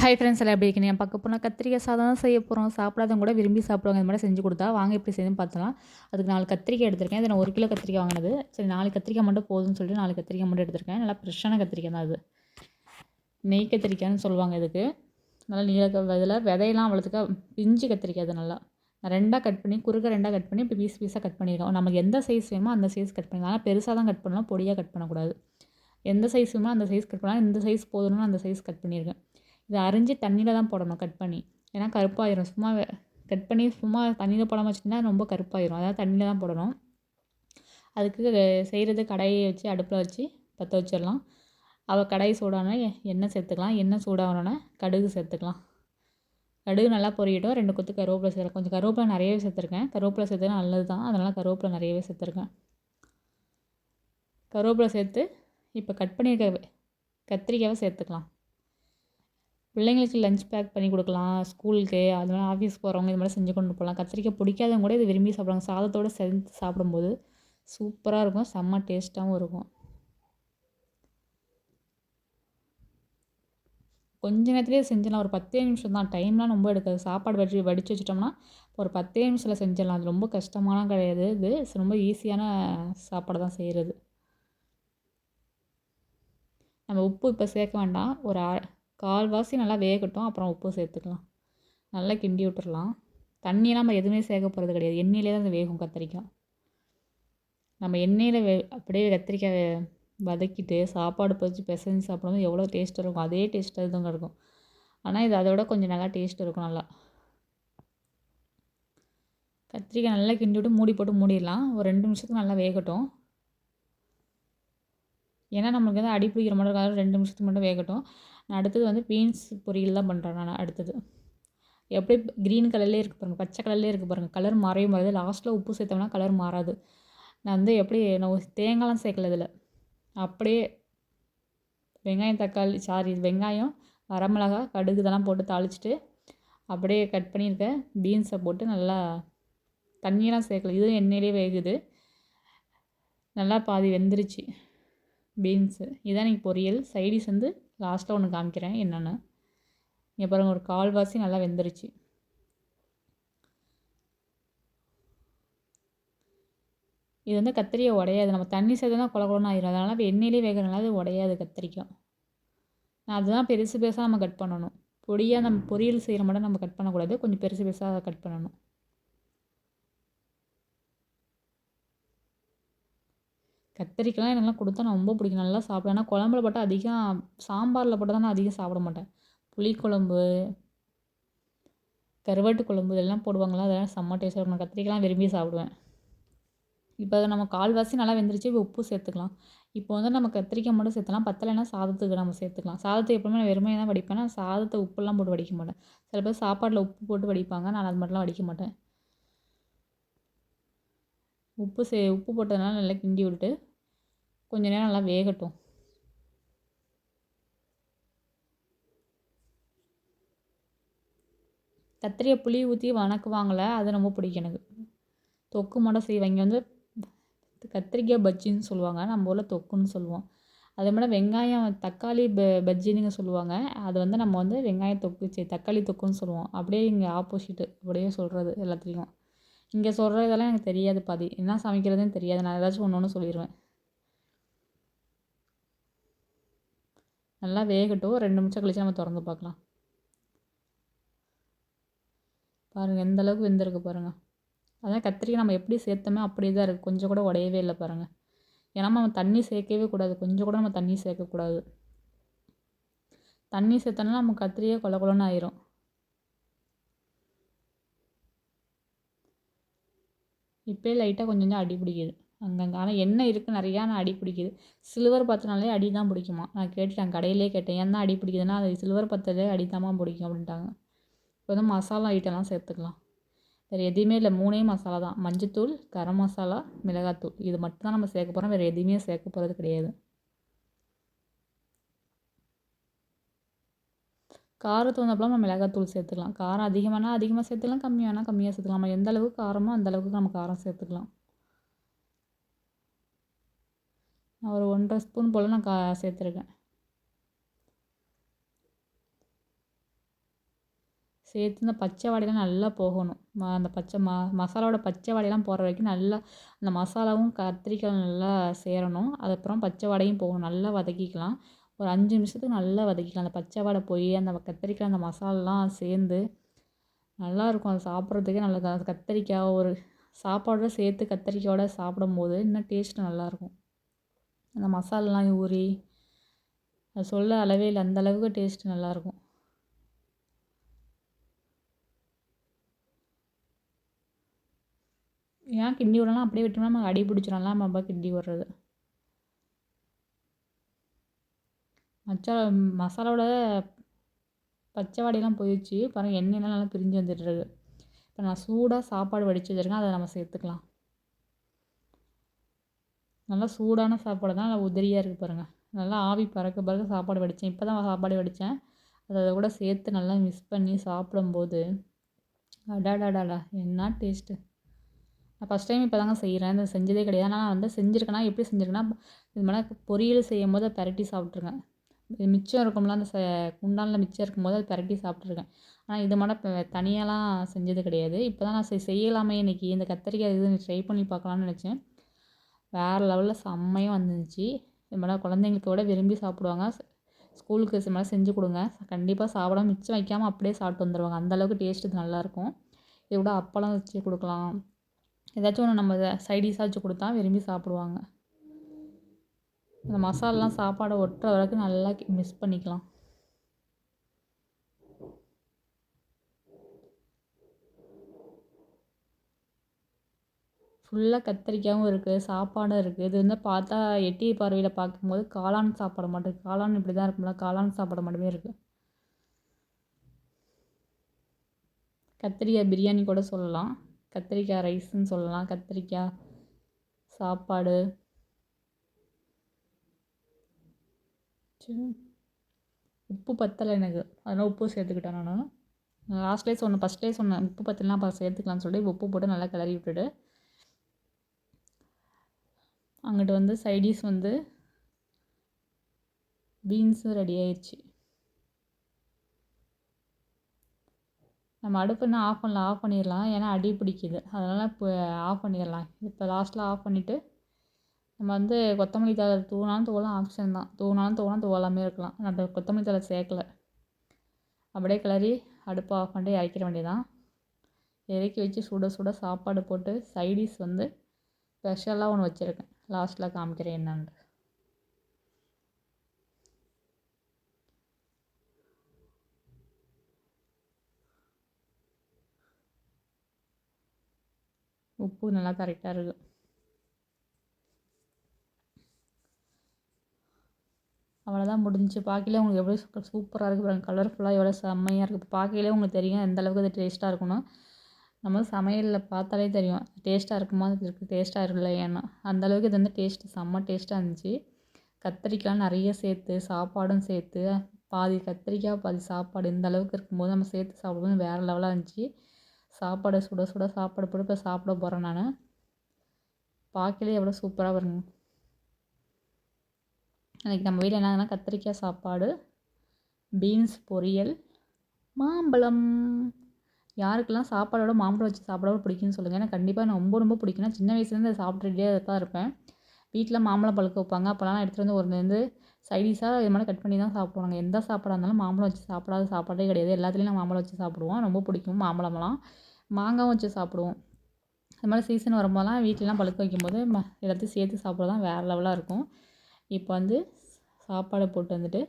Hi friends எல்லாம் எப்படி இருக்கீங்க? பார்க்க போனால் கத்திரிக்காய் சாதம் தான் செய்ய போகிறோம் சாப்பிடாதவங்க கூட விரும்பி சாப்பிடுவாங்க. இந்த மாதிரி செஞ்சு கொடுத்தா வாங்க எப்படி செய்யுதுன்னு பார்த்தலாம் அதுக்கு நாலு கத்திரிக்காய் எடுத்திருக்கேன். இது நான் ஒரு கிலோ கத்திரிக்காய் வாங்கினது. சரி நாலு கத்திரிக்காய் மட்டும் போதும்னு சொல்லிட்டு நாலு கத்திரிக்காய் மட்டும் எடுத்திருக்கேன். நல்லா ஃப்ரெஷ்ஷான கத்திரிக்காய் தான் அது. நெய் கத்திரிக்காய்னு சொல்லுவாங்க இதுக்கு. நல்லா நீல இதில் விதையெல்லாம் அவ்வளோத்துக்கா பிஞ்சு கத்திரிக்காய் அது நல்லா. நான் ரெண்டாக கட் பண்ணி குறுக்க ரெண்டாக கட் பண்ணி இப்போ பீஸ் பீஸாக கட் பண்ணியிருக்கோம். நமக்கு எந்த சைஸ் வேணுமோ அந்த சைஸ் கட் பண்ணிக்கலாம் ஆனால் பெருசாக தான் கட் பண்ணலாம். பொடியாக கட் பண்ணக்கூடாது. எந்த சைஸ் வேணுமோ அந்த சைஸ் கட் பண்ணலாம். இந்த சைஸ் போதும்னா அந்த சைஸ் கட் பண்ணியிருக்கேன். இதை அரிஞ்சு தண்ணியில் தான் போடணும் கட் பண்ணி. ஏன்னா கருப்பாயிரும். சும்மா கட் பண்ணி சும்மா தண்ணியில் போடாமல் வச்சுருந்தா ரொம்ப கருப்பாயிரும். அதாவது தண்ணியில் தான் போடணும். அதுக்கு செய்கிறது கடையை வச்சு அடுப்பில் வச்சு பற்ற வச்சிடலாம். அவள் கடாய் சூடான எண்ணெய் சேர்த்துக்கலாம். எண்ணெய் சூடாகணுன்னா கடுகு சேர்த்துக்கலாம். கடுகு நல்லா பொரியட்டும். ரெண்டு கொத்து கருவேப்பிலை சேர்த்துக்கலாம். கொஞ்சம் கருவேப்பிலை நிறையவே சேர்த்துருக்கேன். கருவேப்பிலை சேர்த்துனா நல்லது தான் அதனால் கருவேப்பிலை நிறையவே சேர்த்துருக்கேன். கருவேப்பிலை சேர்த்து இப்போ கட் பண்ணியிருக்க கத்திரிக்காவை சேர்த்துக்கலாம். பிள்ளைங்களுக்கு லஞ்ச் பேக் பண்ணி கொடுக்கலாம் ஸ்கூலுக்கு அது மாதிரி ஆஃபீஸ் போகிறவங்க இது மாதிரி செஞ்சு கொண்டு போகலாம். கத்திரிக்காய் பிடிக்காதவங்க கூட இது விரும்பி சாப்பிடுவாங்க. சாதத்தோடு சேர்ந்து சாப்பிடும்போது சூப்பராக இருக்கும். செம்ம டேஸ்ட்டாகவும் இருக்கும். கொஞ்ச நேரத்துலேயே செஞ்சிடலாம். ஒரு பத்தே நிமிஷம் தான். டைம்லாம் ரொம்ப எடுக்காது. சாப்பாடு வடி வடித்து வச்சிட்டோம்னா ஒரு பத்தே நிமிஷத்தில் செஞ்சிடலாம். அது ரொம்ப கஷ்டமான கிடையாது. இது ரொம்ப ஈஸியான சாப்பாடு தான் செய்கிறது நம்ம உப்பு இப்போ சேர்க்க வேண்டாம். ஒரு கால்வாசி நல்லா வேகட்டும் அப்புறம் உப்பு சேர்த்துக்கலாம். நல்லா கிண்டி விட்டுறலாம். தண்ணியெல்லாம் நம்ம எதுவுமே சேர்க்க போகிறது கிடையாது. எண்ணெயிலே தான் வேகும் கத்திரிக்காய் நம்ம எண்ணெயில் வே அப்படியே கத்திரிக்காய் வதக்கிட்டு சாப்பாடு பறித்து பிசைஞ்சு சாப்பிடும்போது எவ்வளோ டேஸ்ட் இருக்கும். அதே டேஸ்ட்டாக இதுங்க இருக்கும். ஆனால் இது அதோட கொஞ்சம் நல்லா டேஸ்ட் இருக்கும் நல்லா. கத்திரிக்காய் நல்லா கிண்டி விட்டு மூடி போட்டு மூடிடலாம். ஒரு ரெண்டு நிமிஷத்துக்கு நல்லா வேகட்டும். ஏன்னா நம்மளுக்கு வந்து அடி பிடிக்கிற மாதிரி ரெண்டு நிமிஷத்துக்கு மட்டும் வேகட்டும். நான் அடுத்தது வந்து பீன்ஸ் பொரியல் தான் பண்ணுறேன் நான் அடுத்தது. எப்படி க்ரீன் கலர்லேயே இருக்குது பாருங்கள் பச்சை கலர்லேயே இருக்குது பாருங்கள் கலர் மாறவே மாறாது. லாஸ்ட்டில் உப்பு சேர்த்தோம்னா கலர் மாறாது. நான் வந்து எப்படி நான் தேங்காய்லாம் சேர்க்கல இதில். அப்படியே வெங்காயம் தக்காளி சாரி வெங்காயம் வரமிளகா கடுகு இதெல்லாம் போட்டு தாளிச்சிட்டு அப்படியே கட் பண்ணியிருக்க பீன்ஸை போட்டு நல்லா தண்ணியெல்லாம் சேர்க்கல. இதுவும் எண்ணெயிலே வேகுது. நல்லா பாதி வெந்துருச்சு. பீன்ஸு இதான் நீங்கள் பொரியல். சைடிஸ் வந்து லாஸ்ட்டில் ஒன்று காமிக்கிறேன். என்னென்னு? இங்கே பாருங்கள் ஒரு கால்வாசி நல்லா வெந்துருச்சு. இது வந்து கத்திரியை உடையாது. நம்ம தண்ணி சேர்த்து தான் கொலன்னு ஆயிரும். அதனால் எண்ணெயிலே வேகிறனால அது உடையாது கத்திரிக்கும் நான் அதுதான் பெருசு பெருசாக நம்ம கட் பண்ணணும். பொடியாக நம்ம பொரியல் செய்கிற மட்டும் நம்ம கட் பண்ணக்கூடாது. கொஞ்சம் பெருசு பெருசாக கட் பண்ணணும். கத்திரிக்காய்லாம் எனக்குலாம் கொடுத்தா நான் ரொம்ப பிடிக்கும். நல்லா சாப்பிடுவேன். ஆனால் குழம்புல போட்டால் அதிகம் சாம்பாரில் போட்டால் தான் நான் அதிகம் சாப்பிட மாட்டேன். புளிக்குழம்பு கருவாட்டு குழம்பு இதெல்லாம் போடுவாங்களா அதெல்லாம் செம்ம டேஸ்ட்டாக இருக்கும். கத்திரிக்காய்லாம் விரும்பி சாப்பிடுவேன். இப்போ நம்ம கால்வாசி நல்லா வெந்துருச்சு. இப்போ உப்பு சேர்த்துக்கலாம். இப்போ வந்து நம்ம கத்திரிக்காய் மட்டும் சேர்த்துலாம் பத்தலைன்னா சாதத்துக்கு நம்ம சேர்த்துக்கலாம். சாதத்தை எப்பவுமே நான் வெறுமையாக தான் வடிப்பேன். நான் சாதத்தை உப்புலாம் போட்டு வடிக்க மாட்டேன். சில பேர் சாப்பாட்டில் உப்பு போட்டு வடிப்பாங்க. நான் அது மட்டும்லாம் வடிக்க மாட்டேன். உப்பு சே உப்பு போட்டதுனால நல்லா கிண்டி விட்டுட்டு கொஞ்ச நேரம் நல்லா வேகட்டும். கத்திரியை புளி ஊற்றி வணக்குவாங்களே அது ரொம்ப பிடிக்கும் எனக்கு. தொக்கு மட்டும் செய்வாங்க இங்கே வந்து கத்திரிக்காய் பஜ்ஜின்னு சொல்லுவாங்க. நம்ம ஊரில் தொக்குன்னு சொல்லுவோம். அதே மாதிரி வெங்காயம் தக்காளி ப பஜ்ஜின்னு சொல்லுவாங்க. அது வந்து நம்ம வந்து வெங்காய தொக்கு சரி தக்காளி தொக்குன்னு சொல்லுவோம். அப்படியே இங்கே ஆப்போசிட்டு அப்படியே சொல்கிறது எல்லாத்துலேயும். இங்கே சொல்கிறதெல்லாம் எனக்கு தெரியாது பாதி. என்ன சமைக்கிறதுன்னு தெரியாது. நான் ஏதாச்சும் ஒன்று ஒன்று சொல்லிடுவேன் நல்லா வேகட்டும். ரெண்டு நிமிஷம் கழிச்சு நம்ம திறந்து பார்க்கலாம். பாருங்கள் எந்த அளவுக்கு வெந்திருக்கு பாருங்கள் அதான் கத்திரிக்காய் நம்ம எப்படி சேர்த்தோமே அப்படியே தான் இருக்குது கொஞ்சம் கூட உடையவே இல்லை பாருங்கள் ஏன்னா நம்ம தண்ணி சேர்க்கவே கூடாது. கொஞ்சம் கூட நம்ம தண்ணி சேர்க்கக்கூடாது. தண்ணி சேர்த்தோன்னா நம்ம கத்திரியே கொல கொலன்னு ஆயிரும். இப்போயே லைட்டாக கொஞ்சம் கொஞ்சம் அடி பிடிக்குது. அங்கங்கே. ஆனால் எண்ணெய் இருக்குது நிறையா நான் அடி பிடிக்குது. சில்வர் பத்தினாலே அடி தான் பிடிக்குமா? நான் கேட்டுட்டேன் கடையிலே கேட்டேன். ஏன் தான் அடி பிடிக்குதுன்னா அது சில்வர் பத்திலே அடி பிடிக்கும் அப்படின்ட்டாங்க. இப்போ வந்து மசாலா ஐட்டம்லாம் சேர்த்துக்கலாம். வேறு எதுவுமே இல்லை. மூணே மசாலா தான். மஞ்சத்தூள் கரம் மசாலா மிளகாத்தூள். இது மட்டும் தான் நம்ம சேர்க்க போகிறோம் வேறு எதுவுமே சேர்க்க போகிறது கிடையாது. காரத்து வந்தப்பலாம் நம்ம மிளகாத்தூள் சேர்த்துக்கலாம். காரம் அதிகமானா அதிகமாக சேர்த்துக்கலாம் கம்மியானா கம்மியாக சேர்த்துக்கலாம். நம்ம எந்த அளவுக்கு காரமோ அந்த அளவுக்கு நம்ம காரம் சேர்த்துக்கலாம். நான் ஒரு ஒன்றரை ஸ்பூன் போல் நான் கா சேர்த்துருக்கேன். சேர்த்து இந்த பச்சை வாடையெல்லாம் நல்லா போகணும். ம அந்த பச்சை ம மசாலாவோட பச்சை வாடையெல்லாம் போகிற வரைக்கும் நல்லா அந்த மசாலாவும் கத்திரிக்காயும் நல்லா சேரணும். அதுக்கப்புறம் பச்சை வாடையும் போகணும். நல்லா வதக்கிக்கலாம். ஒரு அஞ்சு நிமிஷத்துக்கு நல்லா வதக்கிக்கலாம். அந்த பச்சை வாடை போய் அந்த கத்திரிக்காய் அந்த மசாலாலாம் சேர்ந்து நல்லாயிருக்கும். அது சாப்பிட்றதுக்கே நல்லா கத்திரிக்காய் ஒரு சாப்பாடோட சேர்த்து கத்திரிக்காயோட சாப்பிடும்போது இன்னும் டேஸ்ட் நல்லாயிருக்கும். அந்த மசாலாலாம் ஊறி அது சொல்ல அளவே இல்லை. அந்த அளவுக்கு டேஸ்ட் நல்லாயிருக்கும். ஏன் கிண்டி விடலாம்? அப்படியே விட்டோம்னா நம்ம அடி பிடிச்சிடலாம் நம்ம கிண்டி விடுறது. மச்சா மசாலாவோட பச்சை வாடையெல்லாம் போயிடுச்சு. பாருங்கள் எண்ணெயெலாம் நல்லா பிரிஞ்சு வந்துட்டுருக்கு. இப்போ நான் சூடாக சாப்பாடு வடித்து வச்சுருக்கேன். அதை நம்ம சேர்த்துக்கலாம். நல்லா சூடான சாப்பாடு தான். நல்லா உதிரியாக இருக்குது பாருங்கள் நல்லா ஆவி பறக்க பறக்க சாப்பாடு வடித்தேன் இப்போ தான் சாப்பாடு வடித்தேன் அதை அதை கூட சேர்த்து நல்லா மிக்ஸ் பண்ணி சாப்பிடும்போது அடாடாடாடா என்ன டேஸ்ட்டு நான் ஃபஸ்ட் டைம் இப்போ தாங்க செய்கிறேன் இந்த செஞ்சதே கிடையாது. ஆனால் நான் வந்து செஞ்சுருக்கேன்னா எப்படி செஞ்சுருக்கேன்னா இது மாதிரி பொரியல் செய்யும் போது பரட்டி சாப்பிட்ருக்கேன் மிச்சம் இருக்கும்ல அந்த ச குண்டானில் மிச்சம் இருக்கும்போது அதை பரட்டி சாப்பிட்ருக்கேன் ஆனால் இது மட்டும் இப்போ தனியாலாம் செஞ்சது கிடையாது. இப்போ தான் நான் சரி செய்யலாமே இன்றைக்கி இந்த கத்திரிக்காய் இது ட்ரை பண்ணி பார்க்கலான்னு நினச்சேன். வேறு லெவலில் செம்மையாக வந்துருந்துச்சு. இது மாதிரி குழந்தைங்களுக்கு கூட விரும்பி சாப்பிடுவாங்க. ஸ்கூலுக்கு இது மாதிரி செஞ்சு கொடுங்க. கண்டிப்பாக சாப்பிடாம மிச்சம் வைக்காமல் அப்படியே சாப்பிட்டு வந்துடுவாங்க அந்தளவுக்கு டேஸ்ட் இது நல்லாயிருக்கும் இதை விட அப்பளம் வச்சு கொடுக்கலாம். ஏதாச்சும் ஒன்று நம்ம சைடிஷாக வச்சு கொடுத்தா விரும்பி சாப்பிடுவாங்க. அந்த மசாலாலாம் சாப்பாடை ஒட்டுற வரைக்கும் நல்லா மிக்ஸ் பண்ணிக்கலாம். ஃபுல்லாக கத்திரிக்காயும் இருக்குது சாப்பாடும் இருக்குது இது வந்து பார்த்தா எட்டி பார்வையில் பார்க்கும்போது காளான் சாப்பாடு மட்டும் காளான் இப்படி தான் இருக்கும்ல காளான் சாப்பாடு மட்டுமே இருக்குது கத்திரிக்காய் பிரியாணி கூட சொல்லலாம். கத்திரிக்காய் ரைஸ்ன்னு சொல்லலாம். கத்திரிக்காய் சாப்பாடு. உப்பு பத்தலை எனக்கு. அதனால் உப்பு சேர்த்துக்கிட்டேன் நான். லாஸ்ட்லேயே சொன்னேன் ஃபஸ்ட்லேயே சொன்னேன் உப்பு பத்தலாம் அப்போ சேர்த்துக்கலாம்னு சொல்லி உப்பு போட்டு நல்லா கிளறி விட்டுட்டு அங்கிட்டு வந்து சைடிஸ் வந்து பீன்ஸும் ரெடி ஆயிடுச்சு நம்ம அடுப்பு இன்னும் ஆஃப் பண்ணல ஆஃப் பண்ணிடலாம். ஏன்னா அடி பிடிக்குது. அதனால் இப்போ ஆஃப் பண்ணிடலாம். இப்போ லாஸ்ட்டில் ஆஃப் பண்ணிவிட்டு நம்ம வந்து கொத்தமல்லி தழை தூவினாலும் தூவலாம் ஆப்ஷன் தான். தூவினாலும் தூவலாம் தூவாலாமே இருக்கலாம். நான் கொத்தமல்லி தழை சேர்க்கல. அப்படியே கிளறி அடுப்பை ஆஃப் பண்ணிட்டு இறக்கிற வேண்டியதான் இறக்கி வச்சு சுட சுட சாப்பாடு போட்டு சைடிஷ் வந்து ஸ்பெஷலாக ஒன்று வச்சுருக்கேன். லாஸ்ட்டில் காமிக்கிறேன் என்னன்ட்டு உப்பு நல்லா கரெக்டாக இருக்குது அவ்வளோதான் முடிஞ்சு பார்க்கையிலே உங்களுக்கு எவ்வளோ சூப்பராக இருக்குது பாருங்கள் கலர்ஃபுல்லாக எவ்வளோ செம்மையாக இருக்குது. பார்க்கையிலே உங்களுக்கு தெரியும் எந்த அளவுக்கு அது டேஸ்ட்டாக இருக்கணும் நம்ம சமையலில் பார்த்தாலே தெரியும். டேஸ்ட்டாக இருக்குமா அது இருக்குது டேஸ்ட்டாக இருக்குல்ல ஏன்னா. அந்தளவுக்கு இது வந்து டேஸ்ட்டு செம்ம டேஸ்ட்டாக இருந்துச்சு. கத்திரிக்காய் நிறைய சேர்த்து சாப்பாடும் சேர்த்து பாதி கத்திரிக்காய் பாதி சாப்பாடு இந்த அளவுக்கு இருக்கும்போது நம்ம சேர்த்து சாப்பிடும்போது வேறு லெவலாக இருந்துச்சு. சாப்பாடு சுட சுட சாப்பாடு போட்டு இப்போ சாப்பிட போகிறேன் நான். பார்க்கலே எவ்வளோ சூப்பராக வருங்க அன்றைக்கி நம்ம வீட்டில் என்னதுன்னா கத்திரிக்காய் சாப்பாடு பீன்ஸ் பொரியல் மாம்பழம். யாருக்கெல்லாம் சாப்பாடோட மாம்பழம் வச்சு சாப்பிடவும் பிடிக்கும்னு சொல்லுங்கள் ஏன்னா கண்டிப்பாக எனக்கு ரொம்ப ரொம்ப பிடிக்கும்னா சின்ன வயசுலேருந்து அதை சாப்பிட்டுட்டே தான் இருப்பேன். வீட்டில் மாம்பழம் பழுக்க வைப்பாங்க. அப்போலாம் எடுத்துகிட்டு வந்து ஒரு வந்து சைடிஷாக இது மாதிரி கட் பண்ணி தான் சாப்பிடுவாங்க. எந்த சாப்பாடாக இருந்தாலும் மாம்பழம் வச்சு சாப்பிடாத சாப்பாடே கிடையாது. எல்லாத்துலேயும் நான் மாம்பழம் வச்சு சாப்பிடுவோம் ரொம்ப பிடிக்கும் மாம்பழம்லாம் மாங்காவும் வச்சு சாப்பிடுவோம். அது மாதிரி சீசன் வரும்போதெல்லாம் வீட்டிலலாம் பழுக்க வைக்கும்போது ம எல்லாத்தையும் சேர்த்து சாப்பிட்றது தான் வேறு லெவலாக இருக்கும். இப்போ வந்து சாப்பாடை போட்டு வந்துட்டு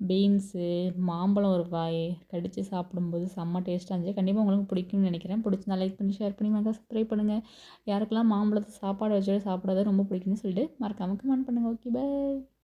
பீன்ஸு மாம்பழம் ஒரு வாய் கடித்து சாப்பிடும்போது செம்ம டேஸ்ட்டாக இருந்துச்சு. கண்டிப்பாக உங்களுக்கு பிடிக்கும்னு நினைக்கிறேன். பிடிச்சிருந்தா லைக் பண்ணி ஷேர் பண்ணி மறக்காம சப்ஸ்கிரைப் பண்ணுங்கள் யாருக்கெல்லாம் மாம்பழத்தை சாப்பாடு வச்சுட்டு சாப்பிடாத ரொம்ப பிடிக்கும்னு சொல்லிட்டு மறக்காமல் கமெண்ட் பண்ணுங்கள் ஓகே பாய்